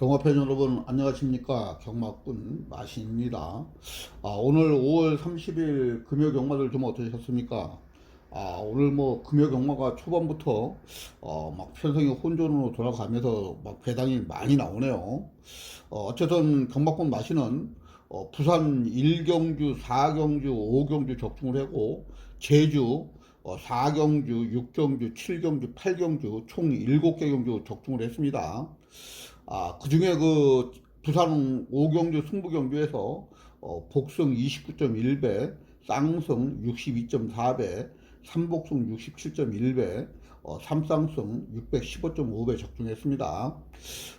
경마팬 여러분 안녕하십니까? 경마꾼 마신입니다. 아, 오늘 5월 30일 금요 경마들 좀 어떠셨습니까? 아, 오늘 뭐 금요 경마가 초반부터 어, 막 편성이 혼돈으로 돌아가면서 막 배당이 많이 나오네요. 어, 어쨌든 경마꾼 마신은 어, 부산 1경주 4경주 5경주 적중을 하고 제주 어, 4경주 6경주 7경주 8경주 총 7개 경주 적중을 했습니다 아, 그 중에 그 부산 오경주 승부경주에서 어, 복성 29.1배, 쌍성 62.4배, 삼복성 67.1배, 어, 삼쌍성 615.5배 적중했습니다.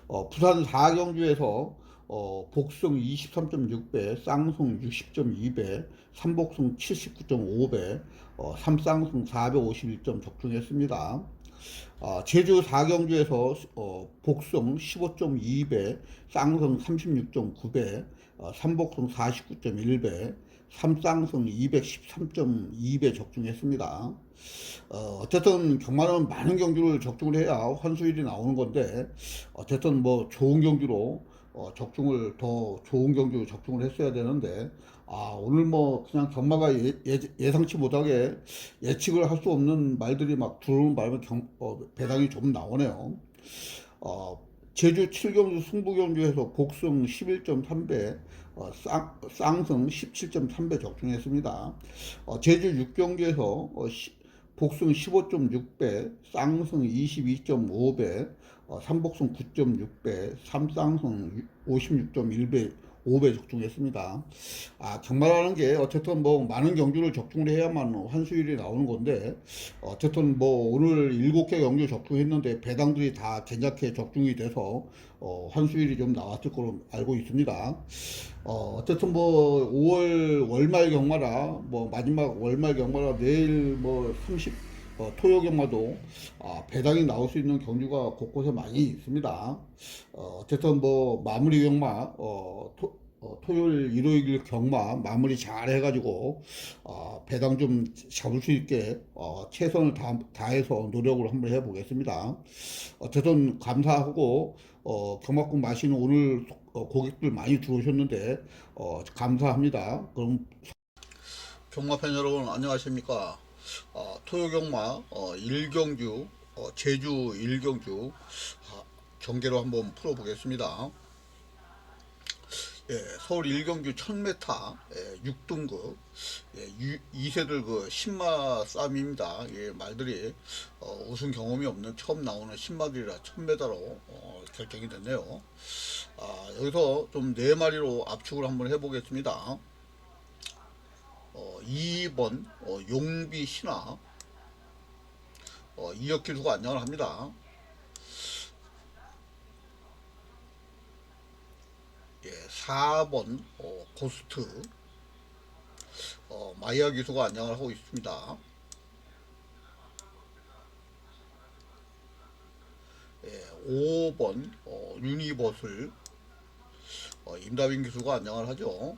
어, 부산 4경주에서 어, 복성 23.6배, 쌍성 60.2배, 삼복성 79.5배, 어, 삼쌍성 451점 적중했습니다. 아, 제주 4경주에서 어, 복성 15.2배, 쌍성 36.9배, 어, 삼복성 49.1배, 삼쌍성 213.2배 적중했습니다. 어, 어쨌든 경마는 많은 경주를 적중을 해야 환수율이 나오는 건데 어쨌든 뭐 좋은 경주로 어, 적중을 더 좋은 경주 적중을 했어야 되는데 아 오늘 뭐 그냥 경마가 예, 예, 상치 못하게 예측을 할 수 없는 말들이 막 들어오는 바람에 경, 어, 배당이 좀 나오네요. 어, 제주 7경주 승부경주에서 복성 11.3배, 어, 쌍, 쌍성 17.3배 적중했습니다. 어, 제주 6경주에서 어, 시, 복성 15.6배, 쌍성 22.5배, 어, 삼복성 9.6배, 삼쌍성 56.1배, 5배 적중했습니다. 아, 경마라는 게 어쨌든 뭐 많은 경주를 적중을 해야만 환수율이 나오는 건데 어쨌든 뭐 오늘 7개 경주 적중했는데 배당들이 다 괜찮게 적중이 돼서 어, 환수율이 좀 나왔을 거로 알고 있습니다. 어, 어쨌든 뭐 5월 월말 경마라 뭐 마지막 월말 경마라 내일 뭐 30, 어, 토요 경마도 아, 배당이 나올 수 있는 경주가 곳곳에 많이 있습니다. 어, 어쨌든 뭐 마무리 경마 어, 토, 어, 토요일 일요일 경마 마무리 잘 해가지고 어, 배당 좀 잡을 수 있게 어, 최선을 다, 다해서 노력을 한번 해보겠습니다. 어쨌든 감사하고 어, 경마꾼 마시는 오늘 어, 고객들 많이 들어오셨는데 어, 감사합니다. 그럼 경마팬 여러분 안녕하십니까? 어, 토요경마 어, 1경주 어, 제주 1경주 아, 경계로 한번 풀어보겠습니다. 예, 서울 1경주 1000m 예, 6등급 예, 2세들 그 신마 싸움입니다. 예, 말들이 어, 우승 경험이 없는 처음 나오는 신마들이라 1000m로 어, 결정이 됐네요. 아, 여기서 좀네 마리로 압축을 한번 해보겠습니다. 어, 2번 어, 용비 신화 어, 이혁 기수가 안녕을 합니다. 예, 4번 어, 고스트 어, 마이아 기수가 안녕을 하고 있습니다. 예, 5번 어, 유니버슬 어, 임다빈 기수가 안녕을 하죠.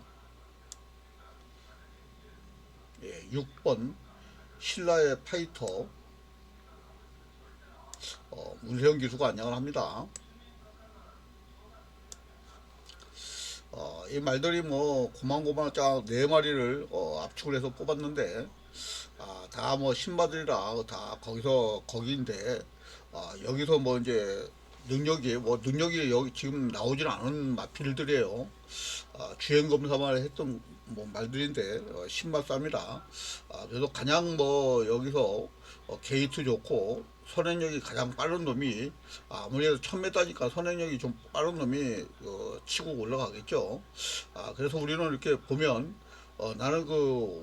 예, 6번 신라의 파이터 어, 문세영 기수가 안녕을 합니다. 어, 이 말들이 뭐 고만고만 짝네 마리를 어, 압축을 해서 뽑았는데 아, 다 뭐 신마들이라 다 거기서 거기인데 아, 여기서 뭐 이제 능력이 뭐 능력이 여기 지금 나오진 않은 마필들이에요. 아, 주행 검사만 했던 뭐 말들인데 어, 신맛 쌉니다. 아, 그래서 가장 뭐 여기서 어, 게이트 좋고 선행력이 가장 빠른 놈이 아, 아무래도 1000m니까 선행력이 좀 빠른 놈이 어, 치고 올라가겠죠. 아, 그래서 우리는 이렇게 보면 어, 나는 그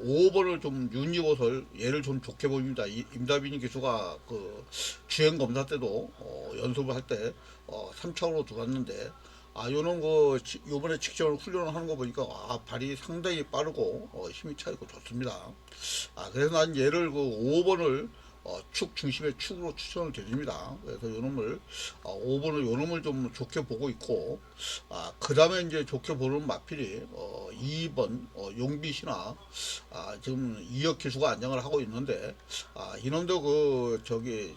5번을 좀 유니버설 얘를 좀 좋게 보입니다. 이, 임다빈 기수가 그 주행 검사 때도 어, 연습을 할 때 어, 3차로 들어갔는데 아 요런 거 지- 요번에 직접 훈련을 하는 거 보니까 아 발이 상당히 빠르고 어, 힘이 차 있고 좋습니다. 아 그래서 난 얘를 그 5번을 어, 축 중심의 축으로 추천을 드립니다. 그래서 요놈을 어, 5번을 요놈을 좀 좋게 보고 있고 아, 그 다음에 이제 좋게 보는 마필이 어, 2번 어, 용비시나 아, 지금 이혁 기수가 안정을 하고 있는데 아, 이놈도 그 저기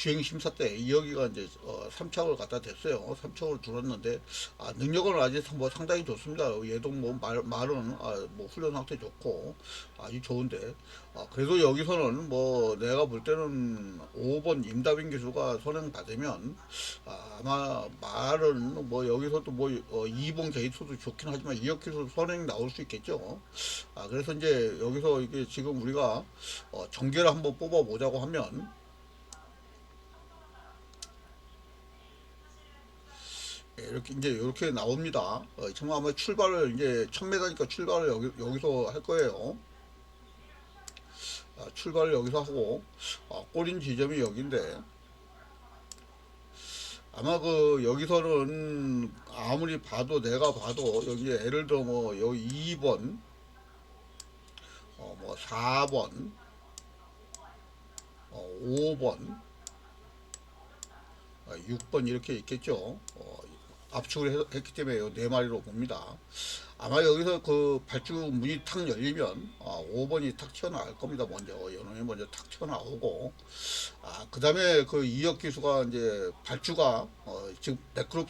주행 심사 때 여기가 이제 어, 3착을 갖다 댔어요. 3착을 줄었는데 아, 능력은 아직 뭐 상당히 좋습니다. 얘도 뭐 말, 말은 아, 뭐 훈련 상태 좋고 아주 좋은데 아, 그래도 여기서는 뭐 내가 볼 때는 5번 임다빈 기수가 선행 받으면 아, 아마 말은 뭐 여기서도 뭐 어, 2번 게이트도 좋긴 하지만 이혁 기수 선행 나올 수 있겠죠. 아, 그래서 이제 여기서 이게 지금 우리가 어, 전개를 한번 뽑아 보자고 하면 이렇게 이제 이렇게 나옵니다. 어, 정말 아마 출발을 이제 1000m니까 출발을 여기 여기서 할 거예요. 아, 출발을 여기서 하고 아, 꼬린 지점이 여기인데 아마 그 여기서는 아무리 봐도 내가 봐도 여기 예를 들어 뭐 여기 2번 어 뭐 4번 어 5번 어, 6번 이렇게 있겠죠. 어, 압축을 해- 했기 때문에 요네 마리로 봅니다. 아마 여기서 그 발주 문이 탁 열리면 아, 5번이 탁 튀어나올 겁니다. 먼저 연원이 먼저 탁 튀어나오고 아, 그다음에 그 이역 기수가 이제 발주가 어, 지금 매끄럽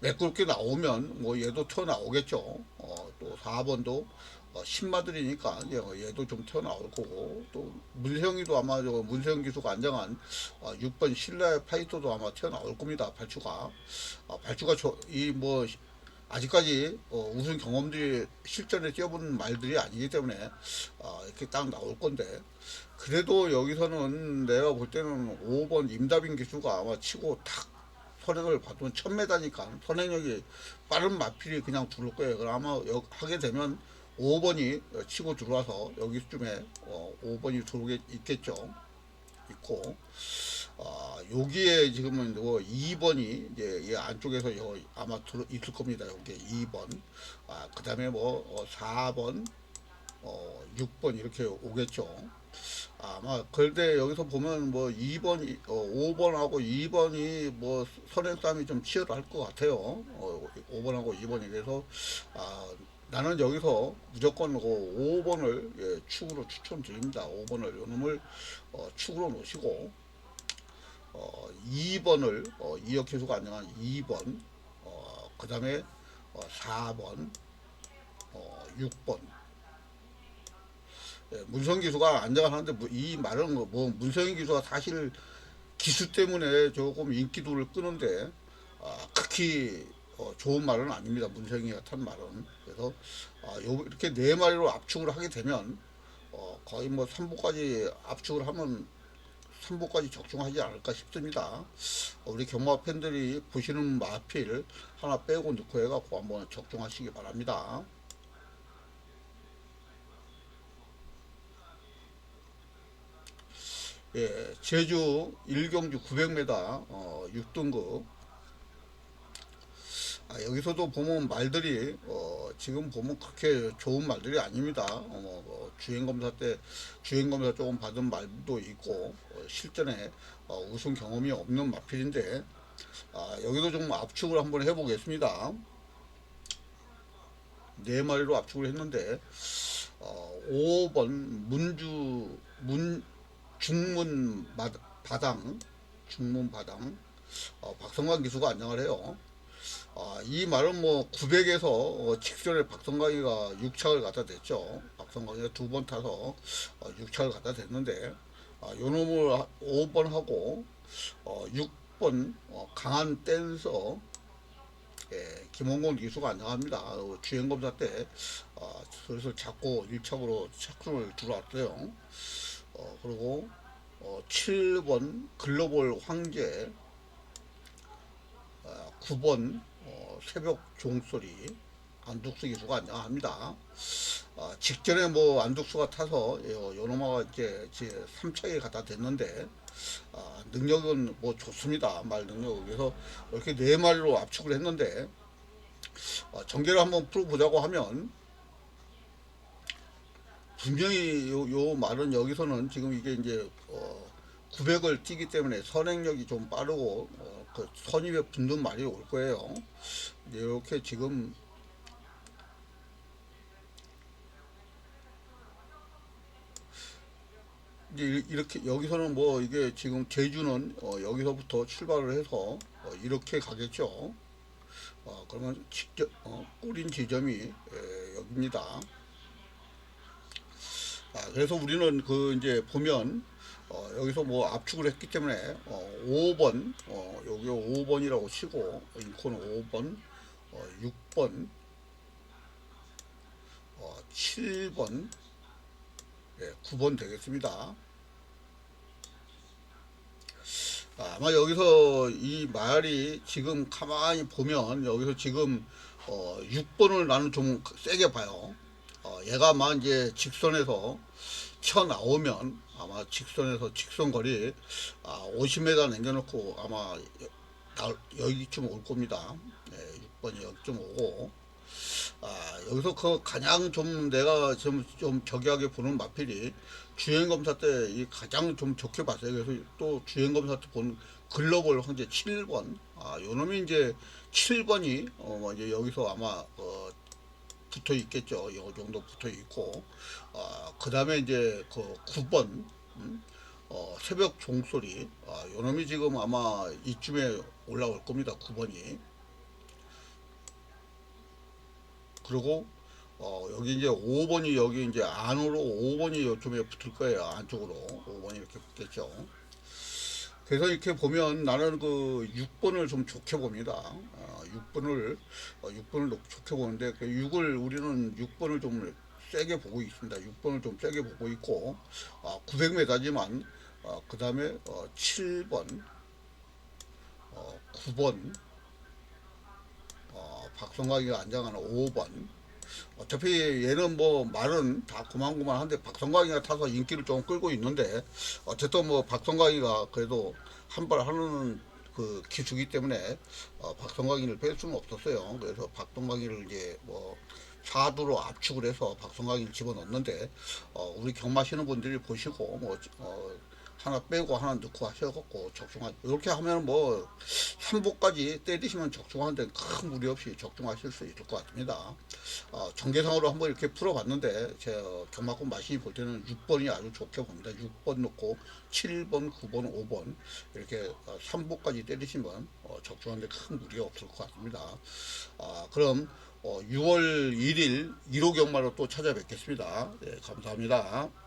매끄럽게 나오면 뭐 얘도 튀어나오겠죠. 어, 또 4번도 어, 신마들이니까 이제 어, 얘도 좀 튀어나올 거고 또 문세영이도 아마 저 문세영 기수가 안정한 어, 6번 신라 파이터도 아마 튀어나올 겁니다. 발주가 아, 발주가 이 뭐 아직까지 어, 우승 경험들이 실전에 뛰어본 말들이 아니기 때문에 아, 이렇게 딱 나올 건데 그래도 여기서는 내가 볼 때는 5번 임다빈 기수가 아마 치고 탁 선행을 받으면 1000m니까 선행력이 빠른 마필이 그냥 들어올 거예요. 그럼 아마 여- 하게 되면 5번이 치고 들어와서 여기쯤에 어, 5번이 들어오게 있겠죠. 있고 아, 여기에 지금은 뭐 2번이 이제 이 안쪽에서 여, 아마 들어 있을 겁니다. 여기 2번. 아, 그다음에 뭐 어, 4번, 어, 6번 이렇게 오겠죠. 아마 그런데 여기서 보면 뭐 2번, 어, 5번하고 2번이 뭐 선행 싸움이 좀 치열할 것 같아요. 어, 5번하고 2번이 그래서 아, 나는 여기서 무조건 그 5번을 예, 축으로 추천드립니다. 5번을 요놈을 어, 축으로 놓으시고 어, 2번을 어, 이혁 기수가 안정한 2번 어, 그 다음에 어, 4번 어, 6번 예, 문성 기수가 안정하는데 뭐, 이 말은 뭐, 뭐 문성 기수가 사실 기수 때문에 조금 인기도를 끄는데 아, 극히 어, 좋은 말은 아닙니다. 문성이가 탄 말은 그래서 아, 요, 이렇게 네 마리로 압축을 하게 되면 어, 거의 뭐 3부까지 압축을 하면 3부까지 적중하지 않을까 싶습니다. 어, 우리 경마 팬들이 보시는 마필 하나 빼고 넣고 해갖고 한번 적중하시기 바랍니다. 예, 제주 1경주 900m 어, 6등급 아, 여기서도 보면 말들이 어, 지금 보면 그렇게 좋은 말들이 아닙니다. 어, 뭐, 뭐 주행검사 때 주행검사 조금 받은 말도 있고 어, 실전에 어, 우승 경험이 없는 마필인데 아, 여기도 좀 압축을 한번 해보겠습니다. 네 마리로 압축을 했는데 어, 5번 문주 문 중문 마, 바당 중문 바당 어, 박성관 기수가 안정을 해요. 아, 이 말은 뭐 900에서 어, 직전에 박성광이가 6착을 갖다 댔죠. 박성광이가 두 번 타서 어, 6착을 갖다 댔는데 아, 요 놈을 5번 하고 어, 6번 어, 강한 댄서 예, 김원곤 기수가 안정합니다. 어, 주행검사 때 어, 슬슬 잡고 1착으로 착순을 들어왔어요. 어, 그리고 어, 7번 글로벌 황제 어, 9번 어, 새벽 종소리 안둑수 기수가 안정합니다. 어, 직전에 뭐 안둑수가 타서 요, 요놈아가 이제 제 3차에 갖다 댔는데 어, 능력은 뭐 좋습니다. 말 능력 그래서 이렇게 네 마리로 압축을 했는데 어, 전개를 한번 풀어보자고 하면 분명히 요, 요 말은 여기서는 지금 이게 이제 어, 900을 뛰기 때문에 선행력이 좀 빠르고 어, 그 선입에 붙는 말이 올 거예요. 이렇게 지금 이렇게 여기서는 뭐 이게 지금 제주는 어, 여기서부터 출발을 해서 어, 이렇게 가겠죠. 어, 그러면 직접 어, 꼬린 지점이 에, 여기입니다. 아, 그래서 우리는 그 이제 보면 어, 여기서 뭐 압축을 했기 때문에 어, 5번 어, 여기 5번이라고 치고 인코는 5번 어, 6번 어, 7번 예, 9번 되겠습니다. 아, 아마 여기서 이 말이 지금 가만히 보면 여기서 지금 어, 6번을 나는 좀 세게 봐요. 어, 얘가 아마 이제 직선에서 쳐 나오면 아마 직선에서 직선거리 아, 50m 남겨놓고 아마 여- 여기쯤 올 겁니다. 네, 6번이 여기쯤 오고 아, 여기서 그 가장 좀 내가 좀, 좀 저기하게 보는 마필이 주행검사 때 이 가장 좀 좋게 봤어요. 그래서 또 주행검사 때 본 글로벌 황제 7번. 아, 요 놈이 이제 7번이, 어, 뭐 이제 여기서 아마, 어, 붙어 있겠죠. 요 정도 붙어 있고. 아, 그 다음에 이제 그 9번. 음? 어, 새벽 종소리. 아, 요 놈이 지금 아마 이쯤에 올라올 겁니다. 9번이. 그리고 어, 여기 이제 5번이 여기 이제 안으로 5번이 요쯤에 붙을 거예요. 안쪽으로 5번이 이렇게 붙겠죠. 그래서 이렇게 보면 나는 그 6번을 좀 좋게 봅니다. 어, 6번을 어, 6번을 좋게 보는데 그 6을 우리는 6번을 좀 세게 보고 있습니다. 6번을 좀 세게 보고 있고 어, 900m지만 어, 그 다음에 어, 7번, 어, 9번, 어, 박성광이가 안장하는 5번. 어차피 얘는 뭐 말은 다 고만고만한데 박성광이가 타서 인기를 좀 끌고 있는데 어쨌든 뭐 박성광이가 그래도 한 발 하는 그 기수기 때문에 어, 박성광이를 뺄 수는 없었어요. 그래서 박성광이를 이제 뭐 사두로 압축을 해서 박성광이를 집어넣는데 어, 우리 경마시는 분들이 보시고 뭐 어, 하나 빼고 하나 넣고 하셔갖고 적중하 이렇게 하면 뭐 3보까지 때리시면 적중하는데 큰 무리 없이 적중하실 수 있을 것 같습니다. 어, 전개상으로 한번 이렇게 풀어봤는데 제 어, 경마권 마신이 볼 때는 6번이 아주 좋게 봅니다. 6번 넣고 7번, 9번, 5번 이렇게 어, 3보까지 때리시면 어, 적중하는데 큰 무리가 없을 것 같습니다. 아, 그럼 어, 6월 1일 1호 경마로 또 찾아뵙겠습니다. 네, 감사합니다.